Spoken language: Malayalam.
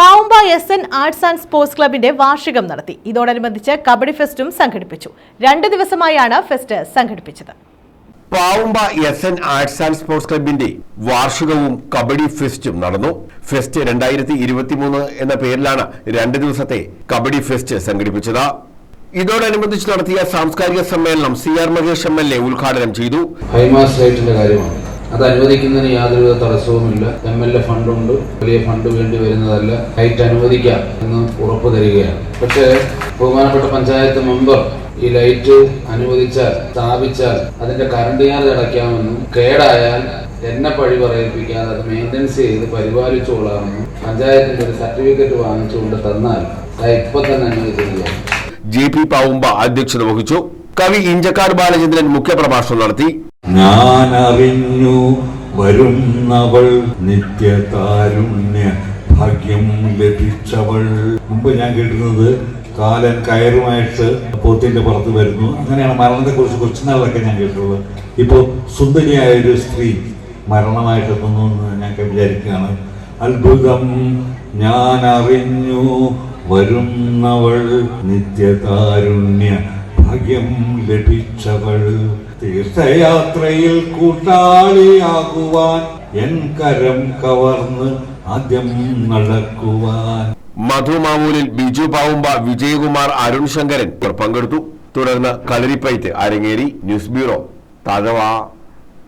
Pavumba S N arts and sports ക്ലബിന്റെ വാർഷികം നടത്തി. ഇതോടനുബന്ധിച്ച് കബഡി ഫെസ്റ്റും സംഘടിപ്പിച്ചു. രണ്ട് ദിവസമായാണ് ഫെസ്റ്റ് സംഘടിപ്പിച്ചത്. Pavumba S N arts and sports ക്ലബിന്റെ വാർഷികവും കബഡി ഫെസ്റ്റും നടന്നു. ഫെസ്റ്റ് രണ്ടായിരത്തി ഇരുപത്തിമൂന്ന് എന്ന പേരിലാണ് രണ്ട് ദിവസത്തെ കബഡി ഫെസ്റ്റ് സംഘടിപ്പിച്ചത്. ഇതോടനുബന്ധിച്ച് നടത്തിയ സാംസ്കാരിക സമ്മേളനം C R Mahesh M L A ഉദ്ഘാടനം ചെയ്തു. കാര്യമാണ്. അത് അനുവദിക്കുന്നതിന് യാതൊരുവിധ തടസ്സവുമില്ല. എം എൽ എ ഫണ്ടുണ്ട്. വലിയ ഫണ്ട് വേണ്ടി വരുന്നതല്ല. ലൈറ്റ് അനുവദിക്കാം എന്ന് ഉറപ്പ് തരികയാണ്. പക്ഷേ ബഹുമാനപ്പെട്ട പഞ്ചായത്ത് മെമ്പർ ഈ ലൈറ്റ് അനുവദിച്ചാൽ സ്ഥാപിച്ചാൽ അതിന്റെ കറണ്ട് ചാർജ് അടയ്ക്കാമെന്നും കേടായാൽ എന്നെ പഴി പറയിപ്പിക്കാതെ അത് മെയിന്റനൻസ് ചെയ്ത് പരിപാലിച്ചുകൊള്ളാമെന്നും പഞ്ചായത്തിന്റെ ഒരു സർട്ടിഫിക്കറ്റ് വാങ്ങിച്ചുകൊണ്ട് തന്നാൽ ഇപ്പൊ തന്നെ അനുവദിച്ചിരിക്കുകയാണ്. ജി പി പാവുമ്പ അധ്യക്ഷത വഹിച്ചു. കവി ഇഞ്ചക്കാട് ബാലചന്ദ്രൻ മുഖ്യപ്രഭാഷണം നടത്തി. ഞാൻ അറിഞ്ഞു വരുന്നവൾ നിത്യതാരുണ്യ ഭാഗ്യം ലഭിച്ചവൾ. മുമ്പ് ഞാൻ കേട്ടിരുന്നത് കാലൻ കയറുമായിട്ട് പോത്തിന്റെ പുറത്ത് വരുന്നു. അങ്ങനെയാണ് മരണത്തെ കുറിച്ച് കൊച്ചുനാളിലൊക്കെ ഞാൻ കേട്ടിട്ടുള്ളത്. ഇപ്പോൾ സുന്ദരിയായ ഒരു സ്ത്രീ മരണമായിട്ട് എത്തുന്നു എന്ന് ഞാൻ വിചാരിക്കുകയാണ്. അത്ഭുതം ഞാൻ അറിഞ്ഞു വരുന്നവൾ നിത്യതാരുണ്യ ഭാഗ്യം ലഭിച്ചവൾ. തീർത്ഥയാത്രയിൽ കൂട്ടാളിയാകുവാൻ എൻ കരം കവർന്ന് ആദ്യം നടക്കുവാൻ. മധുമാവൂലിൽ ബിജു പാവുമ്പ വിജയകുമാർ അരുൺ ശങ്കരൻ പങ്കെടുത്തു. തുടർന്ന് കളരിപ്പയറ്റ് അരങ്ങേറി ന്യൂസ് ബ്യൂറോ. തഴവ.